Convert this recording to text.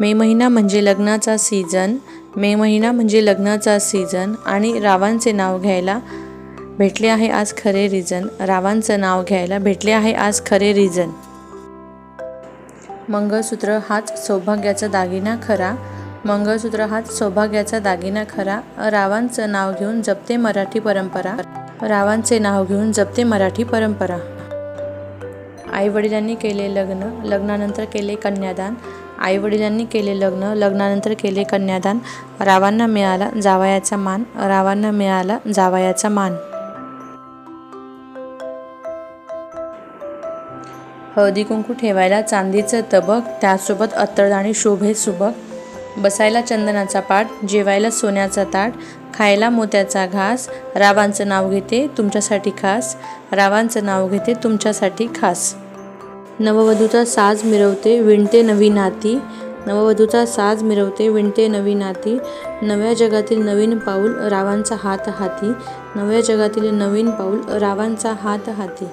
मे महिना म्हणजे लग्नाचा सीझन. मे महिना म्हणजे लग्नाचा सीझन आणि रावांचे नाव घ्यायला भेटले आहे आज खरे रिझन रावांचं नाव घ्यायला भेटले आहे आज खरे रिझन मंगळसूत्र हाच सौभाग्याचा दागिना खरा. मंगळसूत्र हाच सौभाग्याचा दागिना खरा. रावांचं नाव घेऊन जपते मराठी परंपरा. रावांचे नाव घेऊन जपते मराठी परंपरा. आईवडिलांनी केले लग्न लग्नानंतर केले कन्यादान. आईवडिलांनी केले लग्न लग्नानंतर केले कन्यादान. रावांना मिळाला जावयाचा मान रावांना मिळाला जावयाचा मान. हळदी कुंकू ठेवायला चांदीचं तबक त्यासोबत अत्तरदाणी शोभे सुबक. बसायला चंदनाचा पाठ जेवायला सोन्याचा ताट खायला मोत्याचा घास. रावांचं नाव घेते तुमच्यासाठी खास. रावांचं नाव घेते तुमच्यासाठी खास. नववधूचा साज मिरवते विणते नवी नाती. नववधूचा साज मिरवते विणते नवी नाती. नव्या जगातील नवीन पाऊल रावांचा हात हाती. नव्या जगातील नवीन पाऊल रावांचा हात हाती.